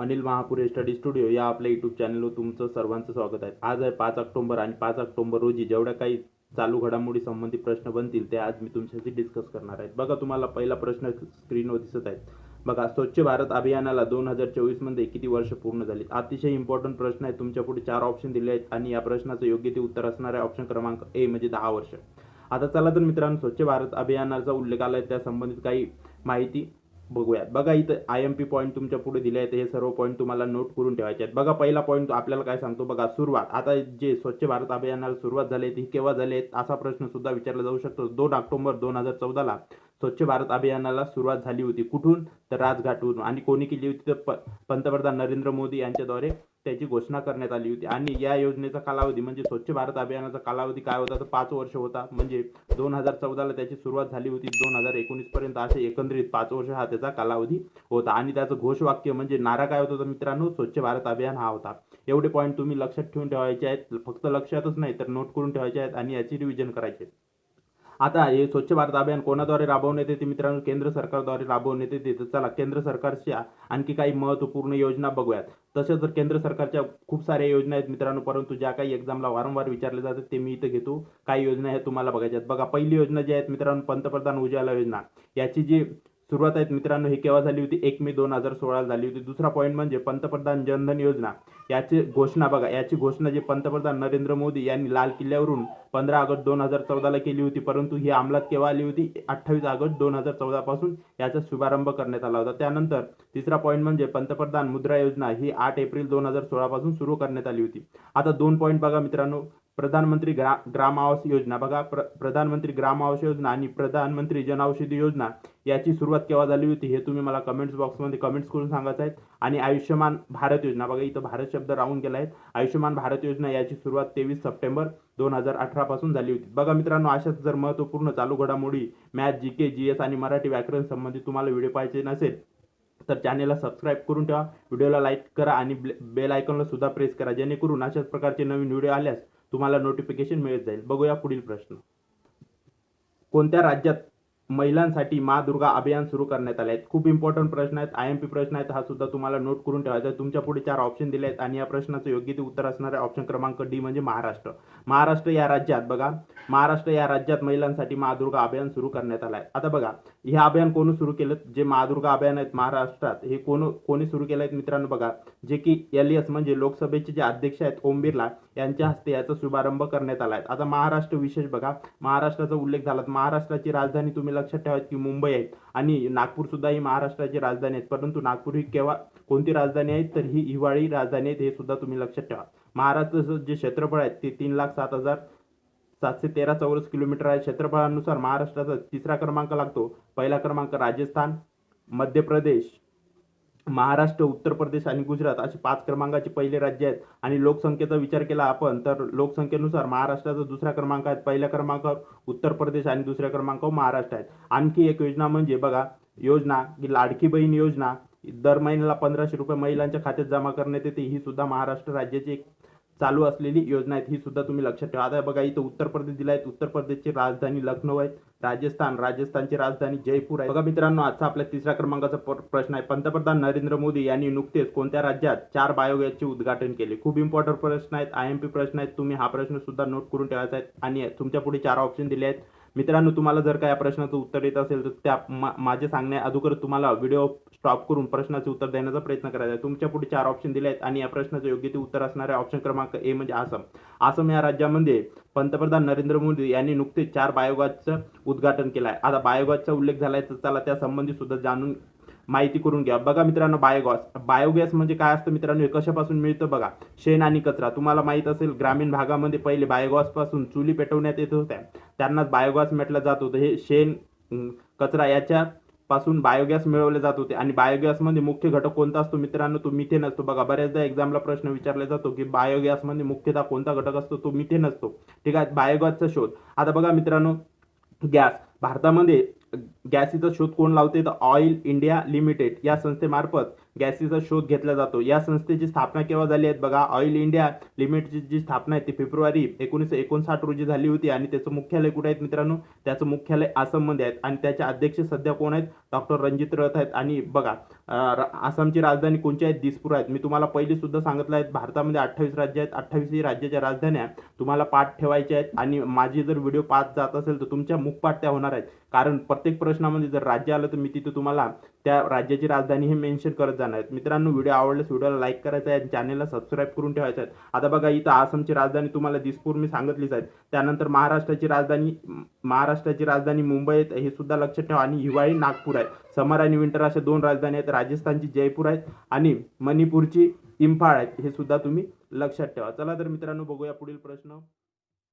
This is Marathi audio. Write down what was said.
अनिल महापुरे स्टडी स्टुडिओ या आपल्या यूट्यूब चॅनलवर तुमचं सर्वांचं स्वागत आहे. आज आहे पाच ऑक्टोबर आणि पाच ऑक्टोबर रोजी जेवढ्या काही चालू घडामोडी संबंधित प्रश्न बनतील ते आज मी तुमच्याशी डिस्कस करणार आहे. बघा तुम्हाला पहिला प्रश्न स्क्रीनवर दिसत आहे. बघा स्वच्छ भारत अभियानाला दोन हजार चोवीसमध्ये किती वर्ष पूर्ण झाली? अतिशय इम्पॉर्टंट प्रश्न आहे. तुमच्यापुढे चार ऑप्शन दिले आहेत आणि या प्रश्नाचं योग्य ते उत्तर असणार आहे ऑप्शन क्रमांक ए म्हणजे दहा वर्ष. आता चला तर मित्रांनो स्वच्छ भारत अभियानाचा उल्लेख आला आहे त्या संबंधित काही माहिती बघूयात. बघा इथं आय एम पी पॉईंट तुमच्यापुढे दिले आहेत. हे सर्व पॉईंट तुम्हाला नोट करून ठेवायचे आहेत. बघा पहिला पॉईंट आपल्याला काय सांगतो? बघा सुरुवात. आता जे स्वच्छ भारत अभियानाला सुरुवात झाली आहे ती केव्हा झाली आहे? असा प्रश्न सुद्धा विचारला जाऊ शकतो. दोन ऑक्टोबर दोन हजार चौदाला स्वच्छ भारत अभियानाला सुरुवात झाली होती. कुठून? तर राजघाटवरून. आणि कोणी केली होती? तर प पंतप्रधान नरेंद्र मोदी यांच्याद्वारे त्याची घोषणा करण्यात आली होती. आणि या योजनेचा कालावधी म्हणजे स्वच्छ भारत अभियानाचा कालावधी काय होता? तर पाच वर्ष होता. म्हणजे दोन हजार चौदाला त्याची सुरुवात झाली होती. दोन हजार एकोणीसपर्यंत असे एकंदरीत पाच वर्ष हा त्याचा कालावधी होता. आणि त्याचं घोषवाक्य म्हणजे नारा काय होता? तर मित्रांनो स्वच्छ भारत अभियान हा होता. एवढे पॉईंट तुम्ही लक्षात ठेवून ठेवायचे आहेत. फक्त लक्षातच नाही तर नोट करून ठेवायचे आहेत आणि याची रिव्हिजन करायचे आहे. आता हे स्वच्छ भारत अभियान कोणाद्वारे राबवण्यात येते? मित्रांनो केंद्र सरकारद्वारे राबवण्यात येते. तर चला केंद्र सरकारच्या आणखी काही महत्त्वपूर्ण योजना बघूयात. तसेच तर केंद्र सरकारच्या खूप साऱ्या योजना आहेत मित्रांनो परंतु ज्या काही एक्झामला वारंवार विचारले जातात ते मी इथं घेतो. काही योजना आहेत तुम्हाला बघायच्या आहेत. बघा पहिली योजना जी आहेत मित्रांनो पंतप्रधान उज्ज्वला योजना. याची जी सुरुवात आहेत. मित्रांनो ही केव्हा झाली होती? एक मे दोन हजार सोळा झाली होती. दुसरा पॉईंट म्हणजे पंतप्रधान जनधन योजना. याची घोषणा बघा. याची घोषणा जी पंतप्रधान नरेंद्र मोदी यांनी लाल किल्ल्यावरून पंधरा ऑगस्ट दोन हजार चौदाला केली होती परंतु ही अंमलात केव्हा आली होती? अठ्ठावीस ऑगस्ट दोन हजार चौदा पासून याचा शुभारंभ करण्यात आला होता. त्यानंतर तिसरा पॉईंट म्हणजे पंतप्रधान मुद्रा योजना ही आठ एप्रिल दोन हजार सोळा पासून सुरू करण्यात आली होती. आता दोन पॉईंट बघा मित्रांनो. प्रधानमंत्री ग्रा ग्राम आवास योजना. बघा प्र प्रधानमंत्री ग्राम आवास योजना आणि प्रधानमंत्री जनऔषधी योजना याची सुरुवात केव्हा झाली होती हे तुम्ही मला कमेंट्स बॉक्समध्ये कमेंट्स करून सांगायचं आहे. आणि आयुष्यमान भारत योजना. बघा इथं भारत शब्द राहून गेला आहे. आयुष्यमान भारत योजना याची सुरुवात तेवीस सप्टेंबर दोन हजार अठरापासून झाली होती. बघा मित्रांनो अशाच जर महत्त्वपूर्ण चालू घडामोडी मॅथ जी के जी एस आणि मराठी व्याकरण संबंधित तुम्हाला व्हिडिओ पाहिजे नसेल तर चॅनेलला सबस्क्राईब करून ठेवा. व्हिडिओला लाईक करा आणि बेल आयकॉनला सुद्धा प्रेस करा. जेणेकरून अशाच प्रकारचे नवीन व्हिडिओ आल्यास तुम्हाला नोटिफिकेशन मिळत जाईल. बघूया पुढील प्रश्न. कोणत्या राज्यात महिलांसाठी मा दुर्गा अभियान सुरू करण्यात आले आहेत? खूप इम्पॉर्टंट प्रश्न आहेत. आय एम पी प्रश्न आहेत. हा सुद्धा तुम्हाला नोट करून ठेवायचा आहे. तुमच्यापुढे चार ऑप्शन दिले आहेत आणि या प्रश्नाचं योग्य ते उत्तर असणार आहे ऑप्शन क्रमांक डी म्हणजे महाराष्ट्र. महाराष्ट्र या राज्यात बघा. महाराष्ट्र या राज्यात महिलांसाठी महादुर्गा अभियान सुरू करण्यात आलं आहे आता बघा. हे अभियान कोणी सुरू केलं? जे महादुर्गा अभियान आहेत महाराष्ट्रात हे कोण कोणी सुरू केलं आहेत मित्रांनो बघा? जे की एल एस म्हणजे लोकसभेचे जे अध्यक्ष आहेत ओम बिर्ला यांच्या हस्ते याचा शुभारंभ करण्यात आला आहे. आता महाराष्ट्र विशेष बघा. महाराष्ट्राचा उल्लेख झाला तर महाराष्ट्राची राजधानी तुम्ही लक्षात ठेवा की मुंबई आहे आणि नागपूर सुद्धा ही महाराष्ट्राची राजधानी आहे. परंतु नागपूर ही केव्हा कोणती राजधानी आहे? तर ही हिवाळी राजधानी आहे हे सुद्धा तुम्ही लक्षात ठेवा. महाराष्ट्राचं जे क्षेत्रफळ आहे ते तीन लाख सात हजार सातशे तेरा चौरस किलोमीटर आहे. क्षेत्रफळानुसार महाराष्ट्राचा तिसरा क्रमांक लागतो. पहिला क्रमांक राजस्थान मध्य प्रदेश महाराष्ट्र उत्तर प्रदेश आणि गुजरात असे पाच क्रमांकाचे पहिले राज्य आहेत. आणि लोकसंख्येचा विचार केला आपण तर लोकसंख्येनुसार महाराष्ट्राचा दुसरा क्रमांक आहे. पहिल्या क्रमांकावर उत्तर प्रदेश आणि दुसऱ्या क्रमांकावर महाराष्ट्र आहेत. आणखी एक योजना म्हणजे बघा योजना की लाडकी बहीण योजना. दर महिन्याला पंधराशे रुपये महिलांच्या खात्यात जमा करण्यात येते. ही सुद्धा महाराष्ट्र राज्याची एक चालू असलेली योजना आहेत ही सुद्धा तुम्ही लक्षात ठेवा. आता बघा इथं उत्तर प्रदेश दिला आहे. उत्तर प्रदेशची राजधानी लखनौ आहे. राजस्थान राजस्थानची राजधानी जयपूर आहे. बघा मित्रांनो आजचा आपल्या तिसऱ्या क्रमांकाचा प्रश्न आहे. पंतप्रधान नरेंद्र मोदी यांनी नुकतेच कोणत्या राज्यात चार बायोगॅसचे उद्घाटन केले? खूप इम्पॉर्टंट प्रश्न आहेत. आय एम पी प्रश्न आहेत. तुम्ही हा प्रश्न सुद्धा नोट करून ठेवायचा आहे. आणि तुमच्यापुढे चार ऑप्शन दिले आहेत. मित्रांनो तुम्हाला जर का या प्रश्नाचं उत्तर येत असेल तर त्या मा- माझे सांगण्या अगोदर तुम्हाला व्हिडिओ स्टॉप करून प्रश्नाचे उत्तर देण्याचा प्रयत्न करायचा आहे. तुमच्यापुढे चार ऑप्शन दिले आहेत आणि या प्रश्नाचं योग्य ते उत्तर असणारे ऑप्शन क्रमांक ए म्हणजे आसाम. आसाम या राज्यामध्ये पंतप्रधान नरेंद्र मोदी यांनी नुकतेच चार बायोगॅसचं उद्घाटन केलं आहे. आता बायोगॅसचा उल्लेख झाला आहे तर त्याला त्या संबंधी सुद्धा जाणून माहिती करून घ्या. बघा मित्रांनो बायोगॅस बायोगॅस म्हणजे काय असतं मित्रांनो? हे कशापासून मिळतं बघा? शेण आणि कचरा. तुम्हाला माहीत असेल ग्रामीण भागामध्ये पहिले बायोगॉसपासून चुली पेटवण्यात येत होत्या. त्यांनाच बायोगॅस म्हटलं जात होतं. हे शेण कचरा याच्या पासून बायोगॅस मिळवले जात होते. आणि बायोगॅसमध्ये मुख्य घटक कोणता असतो मित्रांनो? तो मिथेन असतो. बघा बऱ्याचदा एक्झामला प्रश्न विचारला जातो की बायोगॅसमध्ये मुख्यतः कोणता घटक असतो? तो मिथेन असतो. ठीक आहे? बायोगॅसचा शोध. आता बघा मित्रांनो गॅस भारतामध्ये गॅसीचा शोध कोण लावते? तर ऑइल इंडिया लिमिटेड या संस्थेमार्फत गॅसीचा शोध घेतला जातो. या संस्थेची स्थापना केव्हा झाली आहे? बघा ऑइल इंडिया लिमिटेडची जी स्थापना आहे ती फेब्रुवारी एकोणीसशे एकोणसाठ रोजी झाली होती आणि त्याचं मुख्यालय कुठे आहेत मित्रांनो? त्याचं मुख्यालय आसाममध्ये आहेत आणि त्याचे अध्यक्ष सध्या कोण आहेत? डॉक्टर रणजित रथ आहेत. आणि बघा आसामची राजधानी कोणची आहेत दिसपूर आहेत. मी तुम्हाला पहिले सुद्धा सांगितलं आहे भारतामध्ये अठ्ठावीस राज्य आहेत. अठ्ठावीस राज्याच्या राजधान्या तुम्हाला पाठ ठेवायच्या आहेत आणि माझी जर व्हिडिओ पाच जात असेल तर तुमच्या मुखपाठ त्या होणार आहेत. कारण प्रत्येक प्रश्नामध्ये जर राज्य आलं तर मी तिथे तुम्हाला त्या राज्याची राजधानी हे मेन्शन करत जाणार. आहेत मित्रांनो व्हिडिओ आवडल्यास व्हिडिओला लाईक करायचा आहे चॅनलला सबस्क्राईब करून ठेवायचं आहे. आता बघा इथं आसामची राजधानी तुम्हाला दिसपूर मी सांगितलीच आहे. त्यानंतर महाराष्ट्राची राजधानी महाराष्ट्राची राजधानी मुंबई आहे हे सुद्धा लक्षात ठेवा. आणि हिवाळी नागपूर आहे. समर आणि विंटर अशा दोन राजधानी आहेत. राजस्थानची जयपूर आहेत आणि मणिपूरची इम्फाळ आहेत हे सुद्धा तुम्ही लक्षात ठेवा. चला तर मित्रांनो बघूया पुढील प्रश्न.